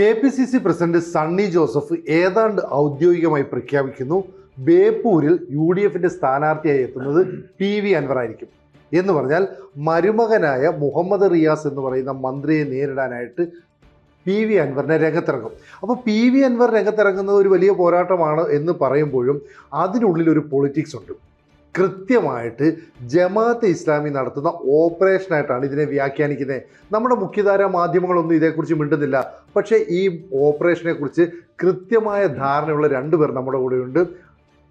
K P C C president Sunny Joseph ഏതാണ്ട് ഔദ്യോഗികമായി പ്രഖ്യാപിക്കുന്നു ബേപ്പൂരിൽ യു ഡി എഫിന്റെ സ്ഥാനാർത്ഥിയായി എത്തുന്നത് പി വി അൻവർ ആയിരിക്കും എന്ന് പറഞ്ഞാൽ മരുമകനായ മുഹമ്മദ് റിയാസ് എന്ന് പറയുന്ന മന്ത്രിയെ നേരിടാനായിട്ട് പി വി അൻവറിനെ രംഗത്തിറങ്ങും. അപ്പോൾ പി വി അൻവർ രംഗത്തിറങ്ങുന്നത് ഒരു വലിയ പോരാട്ടമാണ് എന്ന് പറയുമ്പോഴും അതിനുള്ളിൽ ഒരു പൊളിറ്റിക്സ് ഉണ്ട്. കൃത്യമായിട്ട് ജമാഅത്ത് ഇസ്ലാമി നടത്തുന്ന ഓപ്പറേഷനായിട്ടാണ് ഇതിനെ വ്യാഖ്യാനിക്കുന്നത്. നമ്മുടെ മുഖ്യധാര മാധ്യമങ്ങളൊന്നും ഇതേക്കുറിച്ച് മിണ്ടുന്നില്ല. പക്ഷേ ഈ ഓപ്പറേഷനെക്കുറിച്ച് കൃത്യമായ ധാരണയുള്ള രണ്ടുപേർ നമ്മുടെ കൂടെയുണ്ട്.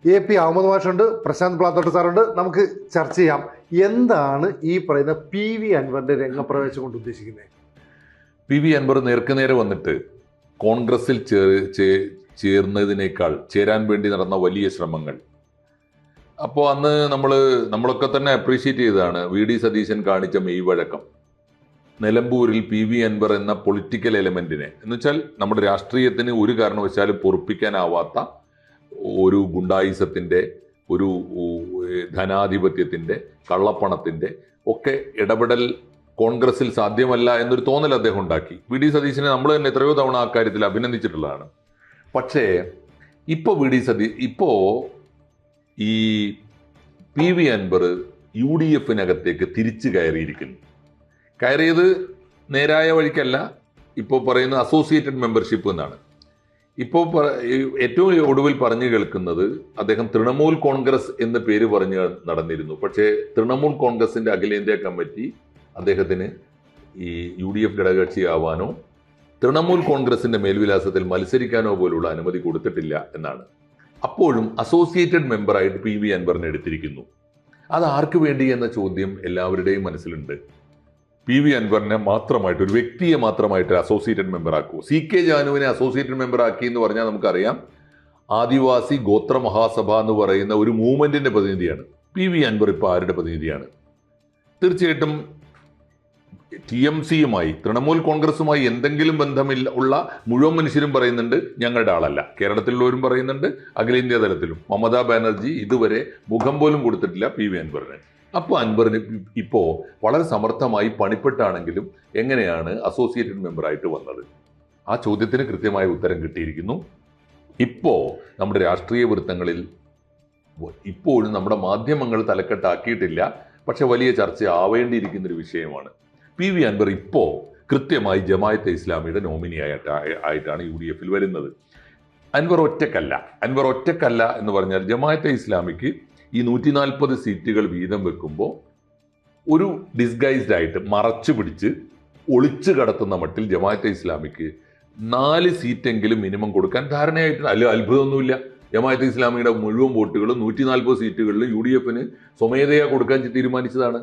എ പി അഹമ്മദ് മാഷുണ്ട് പ്രശാന്ത് പ്ലാത്തോട്ട് സാറുണ്ട്. നമുക്ക് ചർച്ച ചെയ്യാം. എന്താണ് ഈ പറയുന്ന പി വി അൻവറിന്റെ രംഗപ്രവേശം കൊണ്ട് ഉദ്ദേശിക്കുന്നത്? പി വി അൻവർ നേർക്കുനേരെ വന്നിട്ട് കോൺഗ്രസിൽ ചേർന്നതിനേക്കാൾ ചേരാൻ വേണ്ടി നടന്ന വലിയ ശ്രമങ്ങൾ. അപ്പോൾ അന്ന് നമ്മൾ നമ്മളൊക്കെ തന്നെ അപ്രീഷിയേറ്റ് ചെയ്തതാണ് വി ഡി സതീശൻ കാണിച്ച മെയ്വഴക്കം നിലമ്പൂരിൽ പി വി അൻവർ എന്ന പൊളിറ്റിക്കൽ എലമെന്റിനെ എന്ന് വെച്ചാൽ നമ്മുടെ രാഷ്ട്രീയത്തിന് ഒരു കാരണവശാലും പൊറുപ്പിക്കാനാവാത്ത ഒരു ഗുണ്ടായിസത്തിന്റെ ഒരു ധനാധിപത്യത്തിന്റെ കള്ളപ്പണത്തിന്റെ ഒക്കെ ഇടപെടൽ കോൺഗ്രസിൽ സാധ്യമല്ല എന്നൊരു തോന്നൽ അദ്ദേഹം ഉണ്ടാക്കി. വി ഡി സതീശനെ നമ്മൾ തന്നെ എത്രയോ തവണ ആ കാര്യത്തിൽ അഭിനന്ദിച്ചിട്ടുള്ളതാണ്. പക്ഷേ ഇപ്പോൾ വി ഡി സതീ ഇപ്പോൾ ഈ P V Anvar U D എഫിനകത്തേക്ക് തിരിച്ചു കയറിയിരിക്കുന്നു. കയറിയത് നേരായ വഴിക്കല്ല ഇപ്പോൾ പറയുന്ന അസോസിയേറ്റഡ് മെമ്പർഷിപ്പ് എന്നാണ്. ഇപ്പോൾ ഏറ്റവും ഒടുവിൽ പറഞ്ഞു കേൾക്കുന്നത് അദ്ദേഹം തൃണമൂൽ കോൺഗ്രസ് എന്ന പേര് പറഞ്ഞ് നടന്നിരുന്നു. പക്ഷേ തൃണമൂൽ കോൺഗ്രസിന്റെ അഖിലേന്ത്യാ കമ്മിറ്റി അദ്ദേഹത്തിന് ഈ യു ഡി എഫ് ഘടകകക്ഷിയാവാനോ തൃണമൂൽ കോൺഗ്രസിന്റെ മേൽവിലാസത്തിൽ മത്സരിക്കാനോ പോലുള്ള അനുമതി കൊടുത്തിട്ടില്ല എന്നാണ്. അപ്പോഴും അസോസിയേറ്റഡ് മെമ്പറായിട്ട് പി വി അൻവറിനെ എടുത്തിരിക്കുന്നു അത് ആർക്ക് വേണ്ടി എന്ന ചോദ്യം എല്ലാവരുടെയും മനസ്സിലുണ്ട്. പി വി അൻവറിനെ മാത്രമായിട്ട് ഒരു വ്യക്തിയെ മാത്രമായിട്ട് അസോസിയേറ്റഡ് മെമ്പർ ആക്കുമോ സി കെ ജാനുവിനെ അസോസിയേറ്റഡ് മെമ്പർ ആക്കി എന്ന് പറഞ്ഞാൽ നമുക്കറിയാം ആദിവാസി ഗോത്ര മഹാസഭ എന്ന് പറയുന്ന ഒരു മൂവ്മെന്റിന്റെ പ്രതിനിധിയാണ്. പി വി അൻവർ ഇപ്പോൾ ആരുടെ പ്രതിനിധിയാണ്? തീർച്ചയായിട്ടും ടി എം സിയുമായി തൃണമൂൽ കോൺഗ്രസുമായി എന്തെങ്കിലും ബന്ധമില്ല ഉള്ള മുഴുവൻ മനുഷ്യരും പറയുന്നുണ്ട് ഞങ്ങളുടെ ആളല്ല. കേരളത്തിലുള്ളവരും പറയുന്നുണ്ട് അഖിലേന്ത്യാ തലത്തിലും. മമതാ ബാനർജി ഇതുവരെ മുഖം പോലും കൊടുത്തിട്ടില്ല പി വി അൻവറിന്. അപ്പോൾ അൻവറിന് ഇപ്പോൾ വളരെ സമർത്ഥമായി പണിപ്പെട്ടാണെങ്കിലും എങ്ങനെയാണ് അസോസിയേറ്റഡ് മെമ്പറായിട്ട് വന്നത്? ആ ചോദ്യത്തിന് കൃത്യമായ ഉത്തരം കിട്ടിയിരിക്കുന്നു. ഇപ്പോൾ നമ്മുടെ രാഷ്ട്രീയ വൃത്തങ്ങളിൽ ഇപ്പോഴും നമ്മുടെ മാധ്യമങ്ങൾ തലക്കെട്ടാക്കിയിട്ടില്ല. പക്ഷെ വലിയ ചർച്ച ആവേണ്ടിയിരിക്കുന്നൊരു വിഷയമാണ്. പി വി അൻവർ ഇപ്പോൾ കൃത്യമായി ജമായത്തെ ഇസ്ലാമിയുടെ നോമിനി ആയിട്ട് ആയിട്ടാണ് യു ഡി എഫിൽ വരുന്നത്. അൻവർ ഒറ്റക്കല്ല. അൻവർ ഒറ്റക്കല്ല എന്ന് പറഞ്ഞാൽ ജമായത്തെ ഇസ്ലാമിക്ക് ഈ നൂറ്റി നാൽപ്പത് സീറ്റുകൾ വീതം വെക്കുമ്പോൾ ഒരു ഡിസ്ഗൈസ്ഡ് ആയിട്ട് മറച്ചു പിടിച്ച് ഒളിച്ചു കടത്തുന്ന മട്ടിൽ ജമായത്തെ ഇസ്ലാമിക്ക് നാല് സീറ്റെങ്കിലും മിനിമം കൊടുക്കാൻ ധാരണയായിട്ട് അല്ല അത്ഭുതമൊന്നുമില്ല. ജമായത്തെ ഇസ്ലാമിയുടെ മുഴുവൻ വോട്ടുകളും നൂറ്റി നാൽപ്പത് സീറ്റുകളിൽ യു ഡി എഫിന് സ്വമേധയാ കൊടുക്കാൻ തീരുമാനിച്ചതാണ്.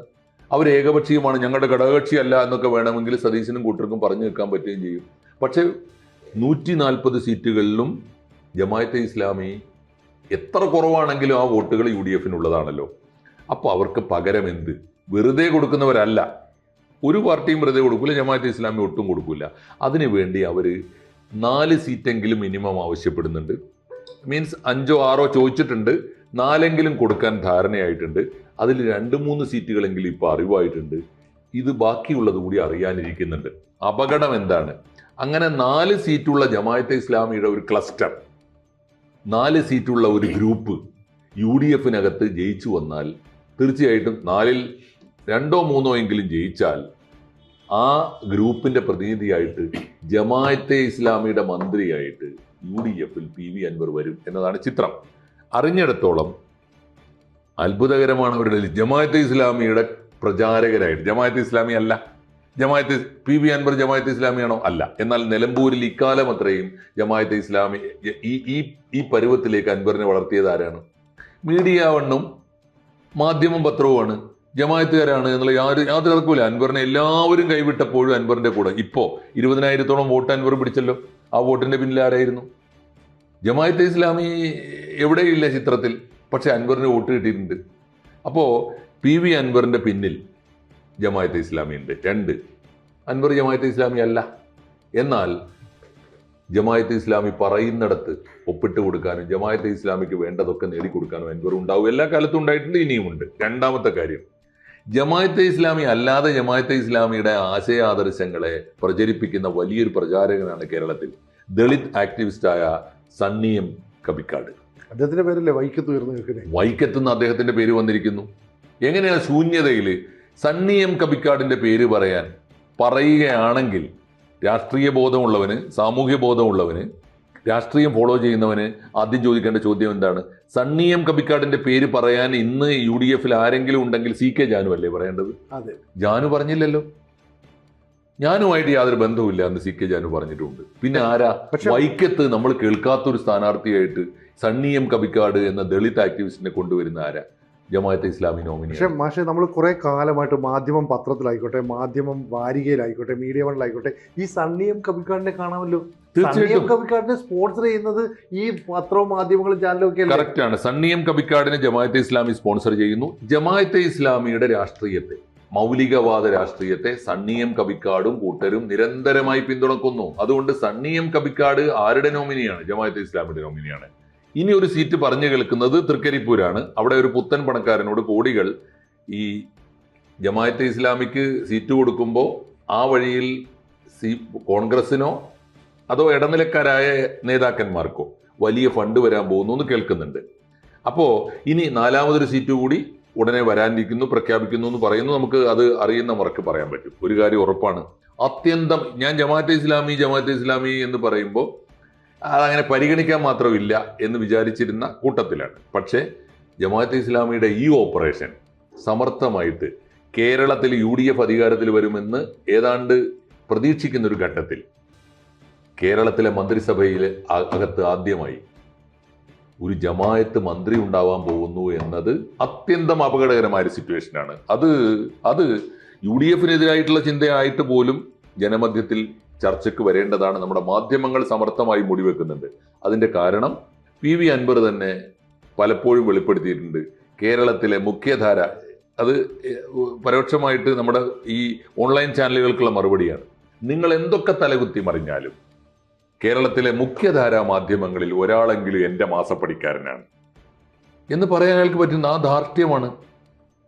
അവർ ഏകപക്ഷീയമാണ് ഞങ്ങളുടെ ഘടകകക്ഷിയല്ല എന്നൊക്കെ വേണമെങ്കിൽ സതീശനും കൂട്ടർക്കും പറഞ്ഞു നിൽക്കാൻ പറ്റുകയും ചെയ്യും. പക്ഷേ നൂറ്റി നാൽപ്പത് സീറ്റുകളിലും ജമായത്തെ ഇസ്ലാമി എത്ര കുറവാണെങ്കിലും ആ വോട്ടുകൾ യു ഡി എഫിനുള്ളതാണല്ലോ. അപ്പോൾ അവർക്ക് പകരം എന്ത് വെറുതെ കൊടുക്കുന്നവരല്ല. ഒരു പാർട്ടിയും വെറുതെ കൊടുക്കില്ല ജമാഅത്തെ ഇസ്ലാമി ഒട്ടും കൊടുക്കില്ല അതിനു വേണ്ടി അവർ നാല് സീറ്റെങ്കിലും മിനിമം ആവശ്യപ്പെടുന്നുണ്ട്. മീൻസ് അഞ്ചോ ആറോ ചോദിച്ചിട്ടുണ്ട് നാലെങ്കിലും കൊടുക്കാൻ ധാരണയായിട്ടുണ്ട്. അതിൽ രണ്ട് മൂന്ന് സീറ്റുകളെങ്കിലും ഇപ്പോൾ അറിവായിട്ടുണ്ട്. ഇത് ബാക്കിയുള്ളത് കൂടി അറിയാനിരിക്കുന്നുണ്ട്. അപകടം എന്താണ്? അങ്ങനെ നാല് സീറ്റുള്ള ജമായത്തെ ഇസ്ലാമിയുടെ ഒരു ക്ലസ്റ്റർ നാല് സീറ്റുള്ള ഒരു ഗ്രൂപ്പ് യു ഡി എഫിനകത്ത് ജയിച്ചു വന്നാൽ തീർച്ചയായിട്ടും നാലിൽ രണ്ടോ മൂന്നോ എങ്കിലും ജയിച്ചാൽ ആ ഗ്രൂപ്പിന്റെ പ്രതിനിധിയായിട്ട് ജമായത്തെ ഇസ്ലാമിയുടെ മന്ത്രിയായിട്ട് യു ഡി എഫിൽ പി വി അൻവർ വരും എന്നതാണ് ചിത്രം. അറിഞ്ഞിടത്തോളം അത്ഭുതകരമാണ് അവരുടെ ജമാഅത്ത് ഇസ്ലാമിയുടെ പ്രചാരകരായിട്ട് ജമാഅത്തെ ഇസ്ലാമി അല്ല. ജമാഅത്തെ പി വി അൻവർ ജമാഅത്തെ ഇസ്ലാമിയാണോ? അല്ല. എന്നാൽ നിലമ്പൂരിൽ ഇക്കാലം അത്രയും ജമാഅത്തെ ഇസ്ലാമി ഈ ഈ ഈ പരുവത്തിലേക്ക് അൻവറിനെ വളർത്തിയത് ആരാണ്? മീഡിയ വണ്ണും മാധ്യമം പത്രവുമാണ് ജമാഅത്തുകാരാണ് എന്നുള്ള യാതൊരു യാതൊരു തർക്കമില്ല അൻവറിനെ എല്ലാവരും കൈവിട്ടപ്പോഴും അൻവറിന്റെ കൂടെ. ഇപ്പോ ഇരുപതിനായിരത്തോളം വോട്ട് അൻവർ പിടിച്ചല്ലോ. ആ വോട്ടിന്റെ പിന്നിൽ ആരായിരുന്നു? ഇസ്ലാമി എവിടെയില്ല ചിത്രത്തിൽ? പക്ഷെ അൻവറിന് വോട്ട് കിട്ടിയിട്ടുണ്ട്. അപ്പോൾ പി വി അൻവറിന്റെ പിന്നിൽ ജമായത്ത് ഇസ്ലാമി ഉണ്ട് രണ്ട്. അൻവർ ജമായത്ത് ഇസ്ലാമി അല്ല. എന്നാൽ ജമായത്ത് ഇസ്ലാമി പറയുന്നിടത്ത് ഒപ്പിട്ട് കൊടുക്കാനും ജമായത്ത് ഇസ്ലാമിക്ക് വേണ്ടതൊക്കെ നേടിക്കൊടുക്കാനും അൻവർ ഉണ്ടാവും. എല്ലാ കാലത്തും ഉണ്ടായിട്ടുണ്ട് ഇനിയുമുണ്ട് രണ്ടാമത്തെ കാര്യം. ജമായത്തെ ഇസ്ലാമി അല്ലാതെ ജമായത്തെ ഇസ്ലാമിയുടെ ആശയ ആദർശങ്ങളെ പ്രചരിപ്പിക്കുന്ന വലിയൊരു പ്രചാരകനാണ് കേരളത്തിൽ ദളിത് ആക്ടിവിസ്റ്റായ സണ്ണിയം കബിക്കാട്. അദ്ദേഹത്തിന്റെ പേരല്ലേ വൈക്കത്ത് ഉയർന്നു നിൽക്കുന്നത് വൈക്കത്തുനിന്ന് അദ്ദേഹത്തിന്റെ പേര് വന്നിരിക്കുന്നു. എങ്ങനെയാണ് ശൂന്യതയിൽ സണ്ണി എം കബിക്കാടിന്റെ പേര് പറയാൻ പറയുകയാണെങ്കിൽ രാഷ്ട്രീയ ബോധമുള്ളവന് സാമൂഹ്യ ബോധമുള്ളവന് രാഷ്ട്രീയം ഫോളോ ചെയ്യുന്നവന് ആദ്യം ചോദിക്കേണ്ട ചോദ്യം എന്താണ്? സണ്ണി എം കബിക്കാടിന്റെ പേര് പറയാൻ ഇന്ന് യു ഡി എഫിൽ ആരെങ്കിലും ഉണ്ടെങ്കിൽ സി കെ ജാനു അല്ലേ പറയേണ്ടത്? അതെ. ജാനു പറഞ്ഞില്ലല്ലോ. ഞാനുമായിട്ട് യാതൊരു ബന്ധവുമില്ല എന്ന് സി കെ ജാനു പറഞ്ഞിട്ടുണ്ട്. പിന്നെ ആരാ? വൈക്കത്ത് നമ്മൾ കേൾക്കാത്തൊരു സ്ഥാനാർത്ഥിയായിട്ട് സണ്ണിയം കബിക്കാട് എന്ന ദളിത് ആക്ടിവിസ്റ്റിനെ കൊണ്ടുവരുന്ന ആരാ? ജമാഅത്തെ ഇസ്ലാമി നോമിനി പക്ഷേ മാഷെ നമ്മൾ കുറെ കാലമായിട്ട് മാധ്യമം പത്രത്തിലായിക്കോട്ടെ മാധ്യമം വാരികയിലായിക്കോട്ടെ മീഡിയ വണിലായിക്കോട്ടെ ഈ സണ്ണിയം കവിക്കാടിനെ കാണാമല്ലോ? സണ്ണിയം കവിക്കാടിനെ സ്പോൺസർ ചെയ്യുന്നത് ഈ പത്രവും മാധ്യമങ്ങളും ചാനലും ഒക്കെ കറക്റ്റ് ആണ് സണ്ണിയം കബിക്കാടിനെ ജമാഅത്തെ ഇസ്ലാമി സ്പോൺസർ ചെയ്യുന്നു. ജമാഅത്തെ ഇസ്ലാമിയുടെ രാഷ്ട്രീയത്തെ മൗലികവാദ രാഷ്ട്രീയത്തെ സണ്ണിയം കബിക്കാടും കൂട്ടരും നിരന്തരമായി പിന്തുണക്കുന്നു. അതുകൊണ്ട് സണ്ണിയം കബിക്കാട് ആരുടെ നോമിനിയാണ്? ജമാഅത്തെ ഇസ്ലാമിയുടെ നോമിനിയാണ്. ഇനി ഒരു സീറ്റ് പറഞ്ഞു കേൾക്കുന്നത് തൃക്കരിപ്പൂരാണ്. അവിടെ ഒരു പുത്തൻ പണക്കാരനോട് കോടികൾ ഈ ജമാഅത്തെ ഇസ്ലാമിക്ക് സീറ്റ് കൊടുക്കുമ്പോൾ ആ വഴിയിൽ സി കോൺഗ്രസിനോ അതോ ഇടനിലക്കാരായ നേതാക്കന്മാർക്കോ വലിയ ഫണ്ട് വരാൻ പോകുന്നു എന്ന് കേൾക്കുന്നുണ്ട്. അപ്പോൾ ഇനി നാലാമതൊരു സീറ്റ് കൂടി ഉടനെ വരാനിരിക്കുന്നു പ്രഖ്യാപിക്കുന്നു എന്ന് പറയുന്നു. നമുക്ക് അത് അറിയുന്ന അറിയുന്നവർക്ക് പറയാൻ പറ്റും. ഒരു കാര്യം ഉറപ്പാണ്. അത്യന്തം ഞാൻ ജമാഅത്തെ ഇസ്ലാമി ജമാഅത്തെ ഇസ്ലാമി എന്ന് പറയുമ്പോൾ അതങ്ങനെ പരിഗണിക്കാൻ മാത്രമില്ല എന്ന് വിചാരിച്ചിരുന്ന കൂട്ടത്തിലാണ്. പക്ഷേ ജമാഅത്ത് ഇസ്ലാമിയുടെ ഈ ഓപ്പറേഷൻ സമർത്ഥമായിട്ട് കേരളത്തിൽ യു ഡി എഫ് അധികാരത്തിൽ വരുമെന്ന് ഏതാണ്ട് പ്രതീക്ഷിക്കുന്ന ഒരു ഘട്ടത്തിൽ കേരളത്തിലെ മന്ത്രിസഭയിൽ അകത്ത് ആദ്യമായി ഒരു ജമായത്ത് മന്ത്രി ഉണ്ടാവാൻ പോകുന്നു എന്നത് അത്യന്തം അപകടകരമായ ഒരു സിറ്റുവേഷനാണ്. അത് അത് യു ഡി എഫിനെതിരായിട്ടുള്ള ചിന്തയായിട്ട് പോലും ജനമധ്യത്തിൽ ചർച്ചയ്ക്ക് വരേണ്ടതാണ് നമ്മുടെ മാധ്യമങ്ങൾ സമർത്ഥമായി മുടിവെക്കുന്നുണ്ട്. അതിന്റെ കാരണം പി വി അൻവർ തന്നെ പലപ്പോഴും വെളിപ്പെടുത്തിയിട്ടുണ്ട്. കേരളത്തിലെ മുഖ്യധാര അത് പരോക്ഷമായിട്ട് നമ്മുടെ ഈ ഓൺലൈൻ ചാനലുകൾക്കുള്ള മറുപടിയാണ്. നിങ്ങൾ എന്തൊക്കെ തലകുത്തി മറിഞ്ഞാലും കേരളത്തിലെ മുഖ്യധാര മാധ്യമങ്ങളിൽ ഒരാളെങ്കിലും എന്റെ മാസപ്പടിക്കാരനാണ്. എന്ന് പറയാൻ അയാൾക്ക് പറ്റുന്ന ആ ധാർഷ്ട്യമാണ്.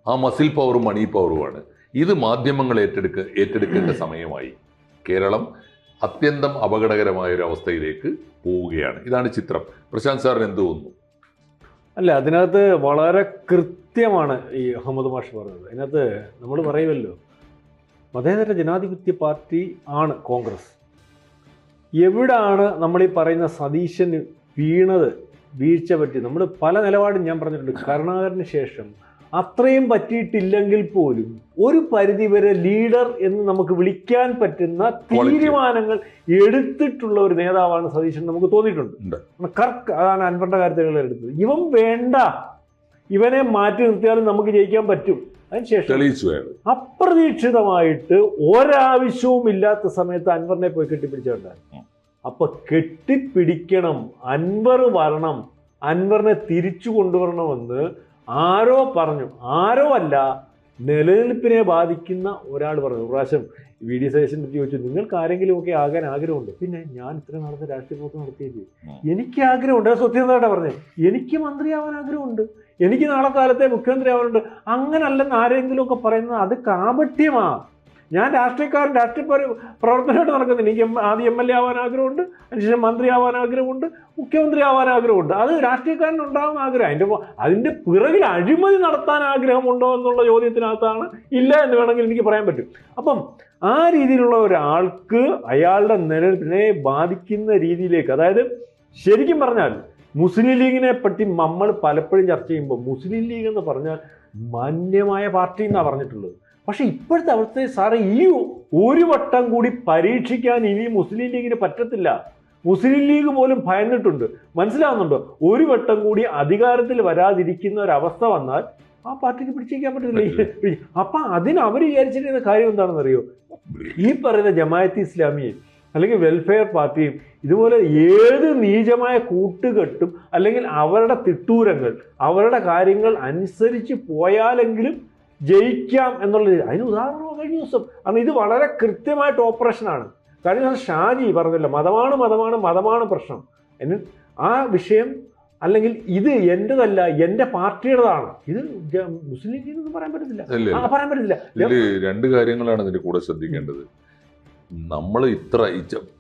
ആ മസിൽ പവറും മണി പവറുമാണ്. ഇത് മാധ്യമങ്ങൾ ഏറ്റെടുക്ക ഏറ്റെടുക്കേണ്ട സമയമായി. കേരളം അത്യന്തം അപകടകരമായ ഒരു അവസ്ഥയിലേക്ക് പോവുകയാണ്. ഇതാണ് ചിത്രം. പ്രശാന്ത് സാറിന് എന്ത് തോന്നുന്നു? അല്ല അതിനകത്ത് വളരെ കൃത്യമാണ് ഈ അഹമ്മദ് മാഷ് പറഞ്ഞത്. അതിനകത്ത് നമ്മൾ പറയുമല്ലോ മതേതര ജനാധിപത്യ പാർട്ടി ആണ് കോൺഗ്രസ്. എവിടാണ് നമ്മൾ ഈ പറയുന്ന സതീശന് വീണത് വീഴ്ച പറ്റി? നമ്മൾ പല നിലപാടും ഞാൻ പറഞ്ഞിട്ടുണ്ട്. കരുണാകരന് ശേഷം അത്രയും പറ്റിയിട്ടില്ലെങ്കിൽ പോലും ഒരു പരിധിവരെ ലീഡർ എന്ന് നമുക്ക് വിളിക്കാൻ പറ്റുന്ന തീരുമാനങ്ങൾ എടുത്തിട്ടുള്ള ഒരു നേതാവാണ് സതീശൻ നമുക്ക് തോന്നിയിട്ടുണ്ട്. കർക്ക് അതാണ് അൻപറിന്റെ കാര്യത്തിൽ എടുത്തത്. ഇവൻ വേണ്ട. ഇവനെ മാറ്റി നിർത്തിയാലും നമുക്ക് ജയിക്കാൻ പറ്റും. അതിനുശേഷം അപ്രതീക്ഷിതമായിട്ട് ഒരാവശ്യവും ഇല്ലാത്ത സമയത്ത് അൻവറിനെ പോയി കെട്ടിപ്പിടിച്ചിട്ടുണ്ടായിരുന്നു അപ്പൊ കെട്ടിപ്പിടിക്കണം. അൻവർ വരണം. അൻവറിനെ തിരിച്ചു കൊണ്ടുവരണമെന്ന് ആരോ പറഞ്ഞു. ആരോ അല്ല നിലനിൽപ്പിനെ ബാധിക്കുന്ന ഒരാൾ പറഞ്ഞു. പ്രാവശ്യം വി ഡി സതീശന്റെ ചോദിച്ചു നിങ്ങൾക്ക് ആരെങ്കിലും ഒക്കെ ആകാൻ ആഗ്രഹമുണ്ട്? പിന്നെ ഞാൻ ഇത്ര നാളത്തെ രാഷ്ട്രീയ പ്രവർത്തനം നടത്തിയില്ലേ? എനിക്ക് ആഗ്രഹമുണ്ട്. അത് സത്യസന്ധമായിട്ടാണ് പറഞ്ഞത് എനിക്ക് മന്ത്രിയാവാൻ ആഗ്രഹമുണ്ട്. എനിക്ക് നാളെ കാലത്തെ മുഖ്യമന്ത്രി ആവാനുണ്ട്. അങ്ങനല്ലെന്ന് ആരെങ്കിലും ഒക്കെ പറയുന്നത് അത് കാപട്യമാ. ഞാൻ രാഷ്ട്രീയക്കാരൻ രാഷ്ട്രീയ പരി- പ്രവർത്തനമായിട്ട് നടക്കുന്നില്ല. എനിക്ക് ആദ്യം എം എൽ എ ആവാൻ ആഗ്രഹമുണ്ട് അതിനുശേഷം മന്ത്രി ആവാൻ ആഗ്രഹമുണ്ട് മുഖ്യമന്ത്രി ആവാൻ ആഗ്രഹമുണ്ട്. അത് രാഷ്ട്രീയക്കാരൻ ഉണ്ടാകുന്ന ആഗ്രഹം. അതിന്റെ അതിന്റെ പിറകിൽ അഴിമതി നടത്താൻ ആഗ്രഹമുണ്ടോ എന്നുള്ള ചോദ്യത്തിനകത്താണ് ഇല്ല എന്ന് വേണമെങ്കിൽ എനിക്ക് പറയാൻ പറ്റും. അപ്പം ആ രീതിയിലുള്ള ഒരാൾക്ക് അയാളുടെ നിലനിൽപ്പിനെ ബാധിക്കുന്ന രീതിയിലേക്ക് അതായത് ശരിക്കും പറഞ്ഞാൽ മുസ്ലിം ലീഗിനെ പറ്റി നമ്മൾ പലപ്പോഴും ചർച്ച ചെയ്യുമ്പോൾ മുസ്ലിം ലീഗ് എന്ന് പറഞ്ഞാൽ മാന്യമായ പാർട്ടി എന്നാണ് പറഞ്ഞിട്ടുള്ളത്. പക്ഷെ ഇപ്പോഴത്തെ അവസ്ഥയിൽ സാറേ ഈ ഒരു വട്ടം കൂടി പരീക്ഷിക്കാൻ ഇനി മുസ്ലിം ലീഗിന് പറ്റത്തില്ല. മുസ്ലിം ലീഗ് പോലും ഭയന്നിട്ടുണ്ട്. മനസ്സിലാവുന്നുണ്ടോ? ഒരു വട്ടം കൂടി അധികാരത്തിൽ വരാതിരിക്കുന്ന ഒരവസ്ഥ വന്നാൽ ആ പാർട്ടിക്ക് പിടിച്ചേക്കാൻ പറ്റത്തില്ല? അപ്പൊ അതിന് അവർ വിചാരിച്ചിരിക്കുന്ന കാര്യം എന്താണെന്ന് അറിയോ ഈ പറയുന്ന ജമായത്ത് ഇസ്ലാമിയെ അല്ലെങ്കിൽ വെൽഫെയർ പാർട്ടിയും ഇതുപോലെ ഏത് നീചമായ കൂട്ടുകെട്ടും അല്ലെങ്കിൽ അവരുടെ തിട്ടൂരങ്ങൾ അവരുടെ കാര്യങ്ങൾ അനുസരിച്ച് പോയാലെങ്കിലും ജയിക്കാം എന്നുള്ളത് അതിന് ഉദാഹരണമാണ് കഴിഞ്ഞ ദിവസം. കാരണം ഇത് വളരെ കൃത്യമായിട്ട് ഓപ്പറേഷനാണ് കഴിഞ്ഞ ദിവസം ഷാജി പറഞ്ഞില്ല മതമാണ് മതമാണ് മതമാണ് പ്രശ്നം. എന്ന് ആ വിഷയം അല്ലെങ്കിൽ ഇത് എന്റെതല്ല എന്റെ പാർട്ടിയുടേതാണ്. ഇത് മുസ്ലിം ലീഗ് എന്നൊന്നും പറയാൻ പറ്റത്തില്ല. പറയാൻ പറ്റത്തില്ല. ഇതിൽ രണ്ട് കാര്യങ്ങളാണ് ഇതിന്റെ കൂടെ ശ്രദ്ധിക്കേണ്ടത്. നമ്മൾ ഇത്ര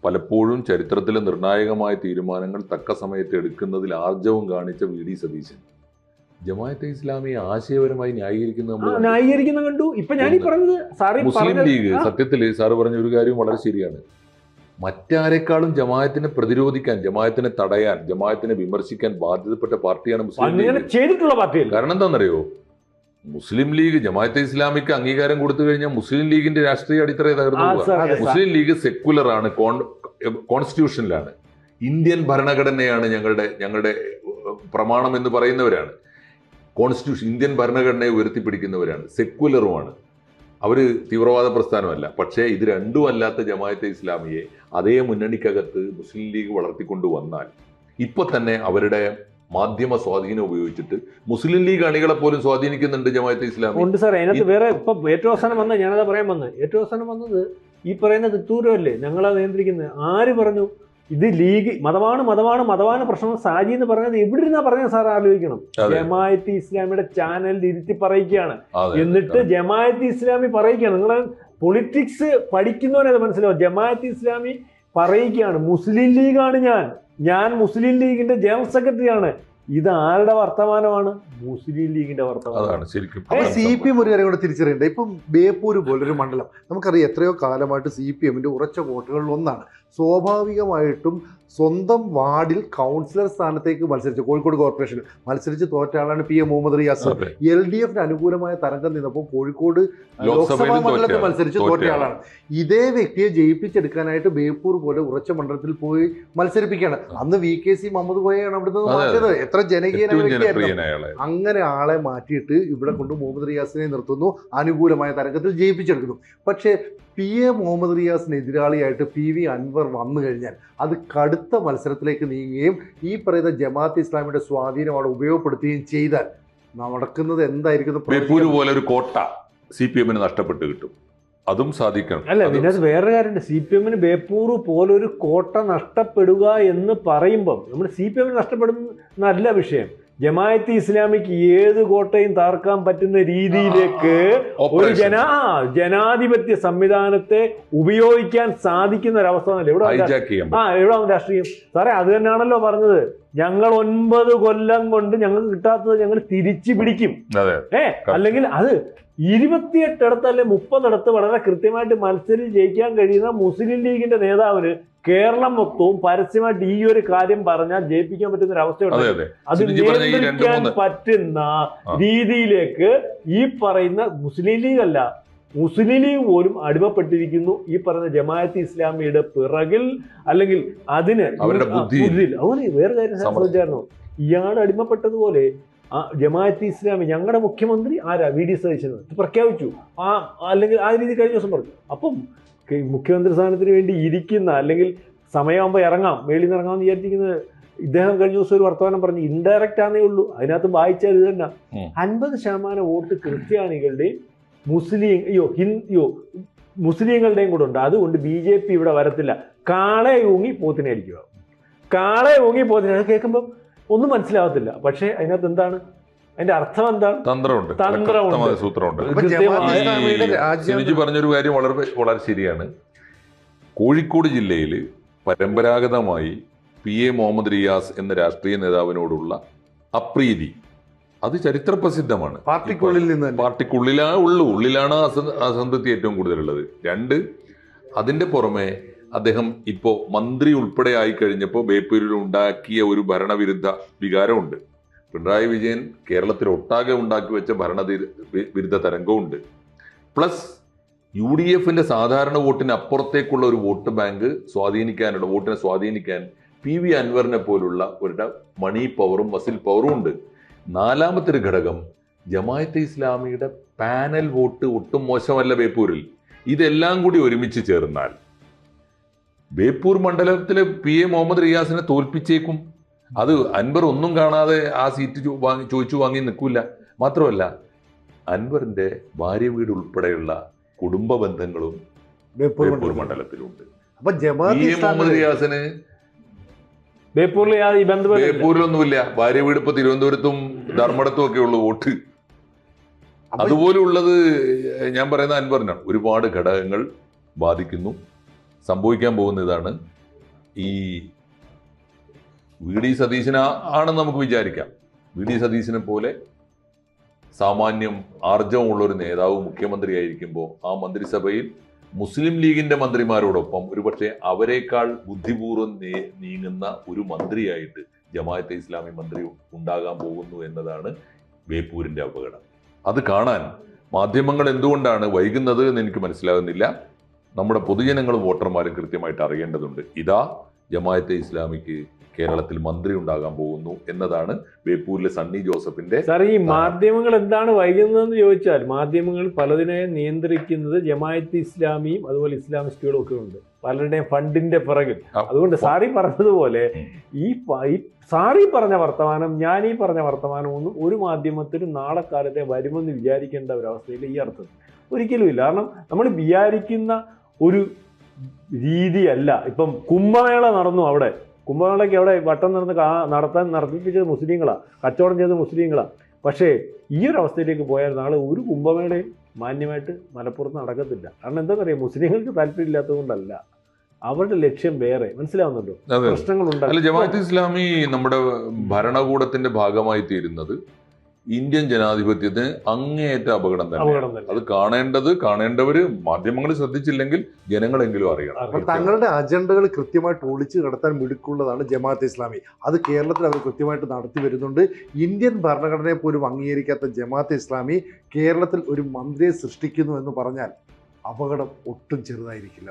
പലപ്പോഴും ചരിത്രത്തിലെ നിർണായകമായ തീരുമാനങ്ങൾ തക്ക സമയത്ത് എടുക്കുന്നതിൽ ആർജവം കാണിച്ച വി. ഡി. സതീശൻ. ജമാഅത്തെ ഇസ്ലാമി ആശയപരമായി ന്യായീകരിക്കുന്നത് നമ്മൾ. ന്യായീകരിക്കുന്ന കണ്ടു. ഇപ്പൊ ഞാൻ ഈ പറഞ്ഞത് സാറി മുസ്ലിം ലീഗ് സത്യത്തിൽ സത്യത്തിൽ സാറ് പറഞ്ഞ ഒരു കാര്യം വളരെ ശരിയാണ്. മറ്റാരെക്കാളും ജമാഅത്തിനെ പ്രതിരോധിക്കാൻ ജമാഅത്തിനെ തടയാൻ ജമാഅത്തിനെ വിമർശിക്കാൻ ബാധ്യതപ്പെട്ട പാർട്ടിയാണ് മുസ്ലിം ലീഗ്. ചെയ്തിട്ടുള്ള പാർട്ടിയല്ല. കാരണം എന്താണെന്നറിയോ? മുസ്ലിം ലീഗ് ജമാഅത്തെ ഇസ്ലാമിക്ക് അംഗീകാരം കൊടുത്തു കഴിഞ്ഞാൽ മുസ്ലിം ലീഗിന്റെ രാഷ്ട്രീയ അടിത്തറയെ തകർന്നു. മുസ്ലിം ലീഗ് സെക്കുലർ ആണ് കോൺസ്റ്റിറ്റ്യൂഷനിലാണ്. ഇന്ത്യൻ ഭരണഘടനയാണ് ഞങ്ങളുടെ ഞങ്ങളുടെ പ്രമാണം എന്ന് പറയുന്നവരാണ്. കോൺസ്റ്റിറ്റ്യൂഷൻ ഇന്ത്യൻ ഭരണഘടനയെ ഉയർത്തിപ്പിടിക്കുന്നവരാണ്. സെക്കുലറുമാണ് അവർ തീവ്രവാദ പ്രസ്ഥാനമല്ല. പക്ഷേ ഇത് രണ്ടും അല്ലാത്ത ജമായത്തെ ഇസ്ലാമിയെ അതേ മുന്നണിക്കകത്ത് മുസ്ലിം ലീഗ് വളർത്തിക്കൊണ്ടു വന്നാൽ ഇപ്പൊ തന്നെ അവരുടെ മാധ്യമ സ്വാധീനം ഉപയോഗിച്ചിട്ട് മുസ്ലിം ലീഗ് അണികളെ പോലും സ്വാധീനിക്കുന്നുണ്ട് ജമാഅത്തെ ഇസ്ലാമി. ഉണ്ട് സാർ അതിനകത്ത് വേറെ ഇപ്പൊ ഏറ്റവും അവസാനം വന്നത് ഞാനത് പറയാൻ വന്നത്. ഏറ്റവും അവസാനം വന്നത് ഈ പറയുന്ന തൃത്തൂരല്ലേ? ഞങ്ങളെ നിയന്ത്രിക്കുന്നത്. ആര് പറഞ്ഞു? ഇത് ലീഗ് മതമാണ് മതമാണ് മതമാണ് പ്രശ്നം. സാജി എന്ന് പറഞ്ഞത് എവിടെ ഇരുന്നാ പറഞ്ഞത് സാർ? ആലോചിക്കണം. ജമായത്ത് ഇസ്ലാമിയുടെ ചാനലിൽ ഇരുത്തി പറയുകയാണ്. എന്നിട്ട് ജമായത്ത് ഇസ്ലാമി പറയുകയാണ്. നിങ്ങൾ പൊളിറ്റിക്സ് പഠിക്കുന്നവരത് മനസ്സിലാവും. ജമായത്ത് ഇസ്ലാമി പറയുകയാണ്. മുസ്ലിം ലീഗാണ് ഞാൻ. ഞാൻ മുസ്ലിം ലീഗിന്റെ ജനറൽ സെക്രട്ടറിയാണ്. ഇത് ആരുടെ വർത്തമാനമാണ്? മുസ്ലിം ലീഗിന്റെ വർത്തമാനമാണ് അതാണ് ശരിക്കും സി പി എം ഒരു കാര്യം കൂടെ തിരിച്ചറിയണ്ടേ. ഇപ്പം ബേപ്പൂര് പോലൊരു മണ്ഡലം. നമുക്കറിയാം എത്രയോ കാലമായിട്ട് സി പി എമ്മിന്റെ ഉറച്ച വോട്ടുകളിൽ ഒന്നാണ് സ്വാഭാവികമായിട്ടും സ്വന്തം വാർഡിൽ കൗൺസിലർ സ്ഥാനത്തേക്ക് മത്സരിച്ച്. കോഴിക്കോട് കോർപ്പറേഷനിൽ മത്സരിച്ച് തോറ്റ ആളാണ് P M Muhammad Riyas. L D എഫിന് അനുകൂലമായ തരംഗം നിന്നപ്പോൾ കോഴിക്കോട് ലോക്സഭാ മണ്ഡലത്തിൽ മത്സരിച്ച് തോറ്റ ആളാണ്. ഇതേ വ്യക്തിയെ ജയിപ്പിച്ചെടുക്കാനായിട്ട് ബേപ്പൂർ പോലെ ഉറച്ച മണ്ഡലത്തിൽ പോയി മത്സരിപ്പിക്കുകയാണ്. അന്ന് വി കെ സി മുഹമ്മദ് കോയയാണ് അവിടുന്ന് മാറ്റിയത്. എത്ര ജനകീയനായ വ്യക്തിയായിരുന്നു അങ്ങനെ ആളെ മാറ്റിയിട്ട് ഇവിടെ കൊണ്ട് മുഹമ്മദ് റിയാസിനെ നിർത്തുന്നു. അനുകൂലമായ തരംഗത്തിൽ ജയിപ്പിച്ചെടുക്കുന്നു. പക്ഷേ പി എ മുഹമ്മദ് റിയാസിന് എതിരാളിയായിട്ട് പി വി അൻവർ വന്നു കഴിഞ്ഞാൽ അത് കടുത്ത മത്സരത്തിലേക്ക് നീങ്ങുകയും ഈ പറയുന്ന ജമാഅത്ത് ഇസ്ലാമിയുടെ സ്വാധീനം അവിടെ ഉപയോഗപ്പെടുത്തുകയും ചെയ്താൽ നടക്കുന്നത് എന്തായിരിക്കും പോലെ ഒരു കോട്ട സി പി എമ്മിന് നഷ്ടപ്പെട്ട് കിട്ടും. അതും സാധിക്കണം. അല്ല അത് ഇതിനകത്ത് വേറെ കാര്യമുണ്ട്. സി പി എമ്മിന് ബേപ്പൂർ പോലൊരു കോട്ട നഷ്ടപ്പെടുക എന്ന് പറയുമ്പം നമ്മൾ സി പി എമ്മിന് നഷ്ടപ്പെടുന്നല്ല വിഷയം. ജമായത്ത് ഇസ്ലാമിക്ക് ഏത് കോട്ടയും താർക്കാൻ പറ്റുന്ന രീതിയിലേക്ക് ഒരു ജന ജനാ ജനാധിപത്യ സംവിധാനത്തെ ഉപയോഗിക്കാൻ സാധിക്കുന്ന ഒരു അവസ്ഥ ഇവിടെ ആ എവിടെ രാഷ്ട്രീയം. സാറേ അത് തന്നെയാണല്ലോ പറഞ്ഞത്. ഞങ്ങൾ ഒൻപത് കൊല്ലം കൊണ്ട് ഞങ്ങൾക്ക് കിട്ടാത്തത് ഞങ്ങൾ തിരിച്ചു പിടിക്കും. ഏ അല്ലെങ്കിൽ അത് ഇരുപത്തിയെട്ടിടത്ത് അല്ലെ മുപ്പതിടത്ത് വളരെ കൃത്യമായിട്ട് മത്സരിച്ച് ജയിക്കാൻ കഴിയുന്ന മുസ്ലിം ലീഗിന്റെ നേതാവിന് കേരളം മൊത്തവും പരസ്യമായിട്ട് ഈ ഒരു കാര്യം പറഞ്ഞാൽ ജയിപ്പിക്കാൻ പറ്റുന്ന ഒരു അവസ്ഥയുണ്ട് അതെ നിയന്ത്രിക്കാൻ പറ്റുന്ന രീതിയിലേക്ക് ഈ പറയുന്ന മുസ്ലിം ലീഗ് അല്ല മുസ്ലിം ലീഗ് പോലും അടിമപ്പെട്ടിരിക്കുന്നു ഈ പറയുന്ന ജമാഅത്ത് ഇസ്ലാമിയുടെ പിറകിൽ അല്ലെങ്കിൽ അതിന്. ബുദ്ധിയിൽ വേറെ കാര്യം സംബന്ധിച്ചായിരുന്നു ഇയാൾ അടിമപ്പെട്ടതുപോലെ ആ ജമാഅത്ത് ഇസ്ലാമി ഞങ്ങളുടെ മുഖ്യമന്ത്രി ആരാ? വി ഡി സതീശൻ പ്രഖ്യാപിച്ചു. ആ അല്ലെങ്കിൽ ആ രീതി കഴിഞ്ഞ ദിവസം പറഞ്ഞു. അപ്പം മുഖ്യമന്ത്രി സ്ഥാനത്തിന് വേണ്ടി ഇരിക്കുന്ന അല്ലെങ്കിൽ സമയമാകുമ്പോൾ ഇറങ്ങാം വെളിയിൽ നിന്ന് ഇറങ്ങാമെന്ന് വിചാരിച്ചിരിക്കുന്ന ഇദ്ദേഹം കഴിഞ്ഞ ദിവസം ഒരു വർത്തമാനം പറഞ്ഞു. ഇൻഡയറക്റ്റ് ആണേ ഉള്ളൂ. അതിനകത്ത് വായിച്ചാൽ ഇത് തന്നെ. അൻപത് ശതമാനം വോട്ട് ക്രിസ്ത്യാനികളുടെയും മുസ്ലിം അയ്യോ ഹിന്ദിയോ മുസ്ലിങ്ങളുടെയും കൂടെ ഉണ്ട്. അതുകൊണ്ട് ബി ജെ പി ഇവിടെ വരത്തില്ല. കാളെ ഊങ്ങി പോത്തിനെ അടിക്കുക. കാളെ ഊങ്ങി പോത്തിനെ. അത് കേൾക്കുമ്പോൾ ഒന്നും മനസ്സിലാവത്തില്ല പക്ഷേ അതിനകത്ത് എന്താണ്? അതിന്റെ അർത്ഥം എന്താണ്? തന്ത്രമുണ്ട്. തന്ത്രമുണ്ട്. സൂത്രമുണ്ട്. സിനിജി പറഞ്ഞൊരു കാര്യം വളരെ വളരെ ശരിയാണ്. കോഴിക്കോട് ജില്ലയിൽ പരമ്പരാഗതമായി പി എ മുഹമ്മദ് റിയാസ് എന്ന രാഷ്ട്രീയ നേതാവിനോടുള്ള അപ്രീതി. അത് ചരിത്ര പ്രസിദ്ധമാണ്. പാർട്ടിക്കുള്ളിൽ നിന്ന് പാർട്ടിക്കുള്ളിലാ ഉള്ളൂ. ഉള്ളിലാണ് അസന്ത അസംതൃപ്തി ഏറ്റവും കൂടുതലുള്ളത്. രണ്ട് അതിന്റെ പുറമെ അദ്ദേഹം ഇപ്പോ മന്ത്രി ഉൾപ്പെടെ ആയി കഴിഞ്ഞപ്പോൾ ബേപ്പൂരിൽ ഉണ്ടാക്കിയ ഒരു ഭരണവിരുദ്ധ വികാരമുണ്ട്. പിണറായി വിജയൻ കേരളത്തിൽ ഒട്ടാകെ ഉണ്ടാക്കി വെച്ച ഭരണ വിരുദ്ധ തരംഗമുണ്ട് പ്ലസ് യു ഡി എഫിന്റെ സാധാരണ വോട്ടിന് അപ്പുറത്തേക്കുള്ള ഒരു വോട്ട് ബാങ്ക് സ്വാധീനിക്കാനുള്ള വോട്ടിനെ സ്വാധീനിക്കാൻ പി വി അൻവറിനെ പോലുള്ള ഒരു മണി പവറും മസിൽ പവറും ഉണ്ട്. നാലാമത്തെ ഒരു ഘടകം ജമായത്തെ ഇസ്ലാമിയുടെ പാനൽ വോട്ട് ഒട്ടും മോശമല്ല ബേപ്പൂരിൽ. ഇതെല്ലാം കൂടി ഒരുമിച്ച് ചേർന്നാൽ ബേപ്പൂർ മണ്ഡലത്തിലെ പി എ മുഹമ്മദ് റിയാസിനെ തോൽപ്പിച്ചേക്കും. അത് അൻവർ ഒന്നും കാണാതെ ആ സീറ്റ് വാങ്ങി ചോദിച്ചു വാങ്ങി നിൽക്കില്ല മാത്രമല്ല അൻവറിന്റെ ഭാര്യ വീട് ഉൾപ്പെടെയുള്ള കുടുംബ ബന്ധങ്ങളും ബേപ്പൂർ മണ്ഡലത്തിലുണ്ട്. അപ്പൊ പി ജമാഅത്ത് എ മുഹമ്മദ് റിയാസിന് ബേപ്പൂരിലൊന്നുമില്ല. ഭാര്യ വീട് ഇപ്പൊ തിരുവനന്തപുരത്തും ധർമ്മടത്തും ഒക്കെ ഉള്ളു വോട്ട്. അതുപോലുള്ളത് ഞാൻ പറയുന്ന അൻവറിനാണ്. ഒരുപാട് ഘടകങ്ങൾ ബാധിക്കുന്നു. സംഭവിക്കാൻ പോകുന്ന ഇതാണ്. ഈ വി ഡി സതീശന ആണെന്ന് നമുക്ക് വിചാരിക്കാം. വി ഡി സതീശനെ പോലെ സാമാന്യം ആർജവമുള്ള നേതാവ് മുഖ്യമന്ത്രി ആയിരിക്കുമ്പോൾ ആ മന്ത്രിസഭയിൽ മുസ്ലിം ലീഗിന്റെ മന്ത്രിമാരോടൊപ്പം ഒരുപക്ഷെ അവരെക്കാൾ ബുദ്ധിപൂർവം നീങ്ങുന്ന ഒരു മന്ത്രിയായിട്ട് ജമാഅത്തെ ഇസ്ലാമി മന്ത്രി ഉണ്ടാകാൻ പോകുന്നു എന്നതാണ് ബേപ്പൂരിന്റെ അപകടം അത് കാണാൻ മാധ്യമങ്ങൾ എന്തുകൊണ്ടാണ് വൈകുന്നത് എന്ന് എനിക്ക് മനസ്സിലാകുന്നില്ല. നമ്മുടെ പൊതുജനങ്ങളും വോട്ടർമാരും കൃത്യമായിട്ട് അറിയേണ്ടതുണ്ട്. ഇതാ ജമാഅത്തെ ഇസ്ലാമിക്ക് കേരളത്തിൽ മന്ത്രി ഉണ്ടാകാൻ പോകുന്നു എന്നതാണ് ബേപ്പൂരിലെ സണ്ണി ജോസഫിന്റെ സാർ ഈ മാധ്യമങ്ങൾ എന്താണ് വൈകുന്നതെന്ന് ചോദിച്ചാൽ മാധ്യമങ്ങൾ പലതിനെ നിയന്ത്രിക്കുന്നത് ജമായത്ത് ഇസ്ലാമിയും അതുപോലെ ഇസ്ലാമിസ്റ്റുകളും ഒക്കെ ഉണ്ട്. പലരുടെയും ഫണ്ടിന്റെ പിറകിൽ. അതുകൊണ്ട് സാറി പറഞ്ഞതുപോലെ ഈ സാറി പറഞ്ഞ വർത്തമാനം ഞാൻ ഈ പറഞ്ഞ വർത്തമാനം ഒന്നും ഒരു മാധ്യമത്തിനും നാളെ കാലത്തെ വരുമെന്ന് വിചാരിക്കേണ്ട ഒരവസ്ഥയിൽ ഈ അർത്ഥത്തിൽ ഒരിക്കലും ഇല്ല. കാരണം നമ്മൾ വിചാരിക്കുന്ന ഒരു രീതിയല്ല. ഇപ്പം കുംഭമേള നടന്നു അവിടെ. കുംഭമേളയ്ക്ക് അവിടെ വട്ടം നടന്ന് നടത്താൻ നടത്തിപ്പിച്ചത് മുസ്ലിങ്ങളാണ് കച്ചവടം ചെയ്തത് മുസ്ലിങ്ങളാണ് പക്ഷേ ഈ ഒരു അവസ്ഥയിലേക്ക് പോയാൽ നാളെ ഒരു കുംഭമേളയും മാന്യമായിട്ട് മലപ്പുറത്ത് നടക്കത്തില്ല. കാരണം എന്താ പറയുക മുസ്ലിങ്ങൾക്ക് താല്പര്യമില്ലാത്തത് കൊണ്ടല്ല അവരുടെ ലക്ഷ്യം വേറെ. മനസ്സിലാവുന്നുണ്ടോ? പ്രശ്നങ്ങളുണ്ട്. അല്ല ജമാഅത്ത് ഇസ്ലാമി നമ്മുടെ ഭരണകൂടത്തിന്റെ ഭാഗമായി തീരുന്നത് ഇന്ത്യൻ ജനാധിപത്യത്തിന് അങ്ങേയറ്റ അപകടം തന്നെ. അത് കാണേണ്ടത് കാണേണ്ടവര് മാധ്യമങ്ങൾ ശ്രദ്ധിച്ചില്ലെങ്കിൽ ജനങ്ങളെങ്കിലും അറിയണം. അപ്പൊ തങ്ങളുടെ അജണ്ടകൾ കൃത്യമായിട്ട് ഒളിച്ചു കടത്താൻ മിടുക്കുള്ളതാണ് ജമാഅത്ത് ഇസ്ലാമി. അത് കേരളത്തിൽ അവർ കൃത്യമായിട്ട് നടത്തി വരുന്നുണ്ട്. ഇന്ത്യൻ ഭരണഘടനയെ പോലും അംഗീകരിക്കാത്ത ജമാഅത്ത് ഇസ്ലാമി കേരളത്തിൽ ഒരു മന്ത്രിയെ സൃഷ്ടിക്കുന്നു എന്ന് പറഞ്ഞാൽ അപകടം ഒട്ടും ചെറുതായിരിക്കില്ല.